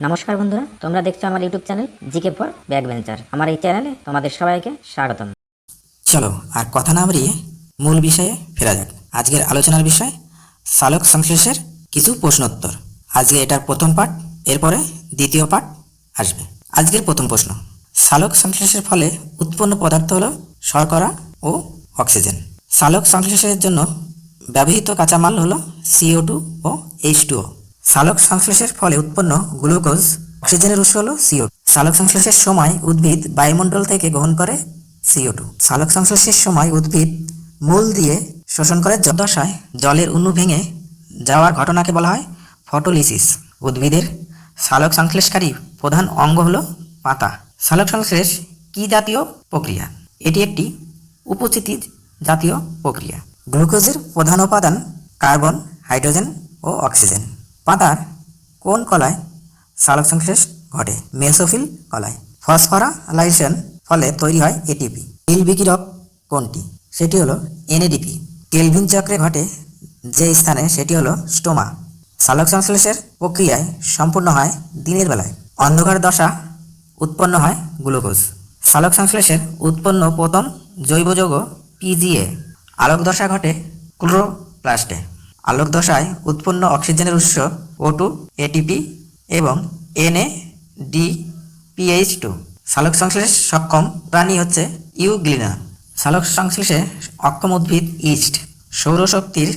নমস্কার বন্ধুরা, তোমরা দেখছ আমার YouTube channel GK for backbencher আমার এই চ্যানেলে তোমাদের সবাইকে স্বাগতম। চলো, আর কথা না বাড়িয়ে মূল বিষয়ে ফেরা যাক। আজকের আলোচনার বিষয়, সালোক সংশ্লেষের কিছু প্রশ্নোত্তর। আজকে এটার প্রথম পার্ট এরপরে দ্বিতীয় পার্ট আসবে। আজকের প্রথম প্রশ্ন, সালোক সংশ্লেষের ফলে উৎপন্ন পদার্থ হলো শর্করা ও অক্সিজেন। সালোক সংশ্লেষের জন্য ব্যবহৃত কাঁচামাল হলো সিও টু ও এইচ টু সালোক সংশ্লেষের ফলে উৎপন্ন গ্লুকোজ অক্সিজেনের উৎস হলো সিও সালোক সংশ্লেষের সময় উদ্ভিদ বায়ুমণ্ডল থেকে গ্রহণ করে সিও টু সালোক সংশ্লেষের সময় উদ্ভিদ মূল দিয়ে শোষণ করে দশায় জলের অণু ভেঙে যাওয়ার ঘটনাকে বলা হয় ফটোলিসিস। উদ্ভিদের সালোক সংশ্লেষকারী প্রধান অঙ্গ হল পাতা। সালোক সংশ্লেষ কি জাতীয় প্রক্রিয়া? এটি একটি উপস্থিতি জাতীয় প্রক্রিয়া। গ্লুকোজের প্রধান উপাদান কার্বন, হাইড্রোজেন ও অক্সিজেন। পাতার কোন কলায় সালোক সংশ্লেষ ঘটে? মেসোফিল কলায়। ফসফরালাইজেশন ফলে তৈরি হয় এটিপি নীল বিকিরক কোনটি? সেটি হলো এনএডিপি কেলভিন চক্রে ঘটে যে স্থানে সেটি হলো স্টোমা। সালোক সংশ্লেষের প্রক্রিয়ায় সম্পূর্ণ হয় দিনের বেলায়। অন্ধকার দশা উৎপন্ন হয় গ্লুকোজ। সালোক সংশ্লেষের উৎপন্ন প্রথম জৈব যৌগ পিজিএ আলোক দশা ঘটে ক্লোরোপ্লাস্টে। আলোক দশায় উৎপন্ন অক্সিজেনের উৎস ও টু এটিপি এবং এনএ ডি পিএইচ টু সালোক সংশ্লেষ সক্ষম প্রাণী হচ্ছে ইউগ্লিনা। সালোক সংশ্লেষে অক্ষম উদ্ভিদ ইস্ট। সৌরশক্তির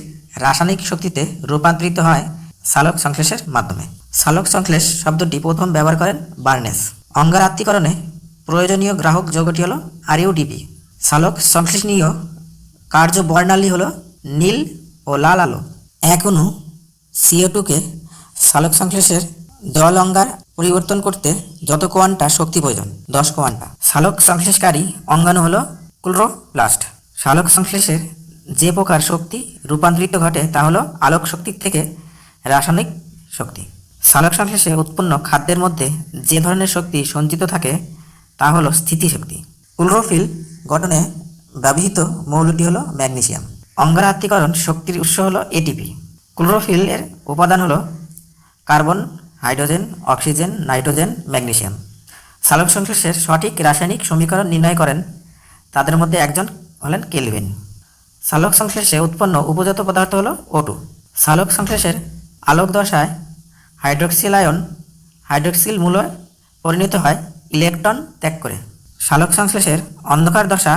রাসায়নিক শক্তিতে রূপান্তরিত হয় সালোক সংশ্লেষের মাধ্যমে। সালোক সংশ্লেষ শব্দটি প্রথম ব্যবহার করেন বার্নেস। অঙ্গারাত্মীকরণে প্রয়োজনীয় গ্রাহক যৌগটি হল আরইউডিপি সালোক সংশ্লেষণীয় কার্য বর্ণালী হলো নীল ও লাল আলো। এক অণু সিও টুকে সালোক সংশ্লেষের জল অঙ্গার পরিবর্তন করতে যত কোয়ান্টা শক্তি প্রয়োজন, দশ কোয়ান্টা। সালোক সংশ্লেষকারী অঙ্গাণু হলো ক্লোরোপ্লাস্ট। সালোক সংশ্লেষের যে প্রকার শক্তি রূপান্তরিত ঘটে তা হলো আলোক শক্তির থেকে রাসায়নিক শক্তি। সালোক সংশ্লেষে উৎপন্ন খাদ্যের মধ্যে যে ধরনের শক্তি সঞ্চিত থাকে তা হলো স্থিতিশক্তি। ক্লোরোফিল গঠনে ব্যবহৃত মৌলটি হলো ম্যাগনেসিয়াম। অঙ্গারাত্মীকরণ শক্তির উৎস হলো এটিপি ক্লোরোফিলের উপাদান হলো carbon, hydrogen, oxygen, nitrogen magnesium সালোক সংশ্লেষের সঠিক রাসায়নিক সমীকরণ নির্ণয় করেন। তাদের মধ্যে একজন হলেন কেলভিন। সালোক সংশ্লেষে উৎপন্ন উপজাত পদার্থ হলো ওটু সালোক সংশ্লেষের আলোক দশায় হাইড্রোক্সিল আয়ন হাইড্রোক্সিল মূল্য পরিণত হয় ইলেকট্রন ত্যাগ করে। সালোক সংশ্লেষের অন্ধকার দশা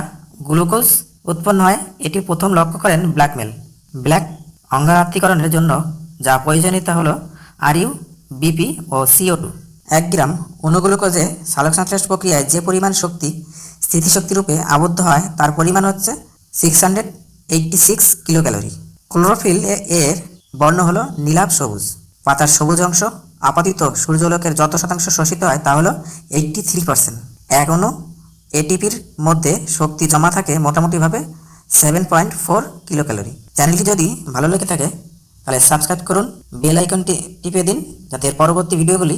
গ্লুকোজ উৎপন্ন হয়, এটি প্রথম লক্ষ্য করেন ব্ল্যাকমেল। ব্ল্যাক অঙ্গারাত্মীকরণের জন্য যা প্রয়োজনীয় তা হলো আরইউ বিপি ও সিও টু এক গ্রাম অনুগ্লুকোজে সালোক সংশ্লেষ প্রক্রিয়ায় যে পরিমাণ শক্তি স্থিতিশক্তি রূপে আবদ্ধ হয়, তার পরিমাণ হচ্ছে six hundred eighty six kilo calorie chlorophyll এর বর্ণ হলো নীলাভ সবুজ। পাতার সবুজ অংশ, আপাতিত সূর্যালোকের যত শতাংশ শোষিত হয়, তা হলো এইটটি থ্রি পার্সেন্ট এক অণু এটিপির মধ্যে শক্তি জমা থাকে মোটামুটিভাবে seven point four kilo calorie চ্যানেলটি যদি ভালো লেগে থাকে, তাহলে সাবস্ক্রাইব করুন, বেল আইকনটি টিপে দিন, যাতে এর পরবর্তী ভিডিওগুলি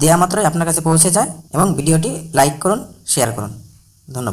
দেওয়া মাত্রই আপনার কাছে পৌঁছে যায়, এবং ভিডিওটি লাইক করুন, শেয়ার করুন। ধন্যবাদ।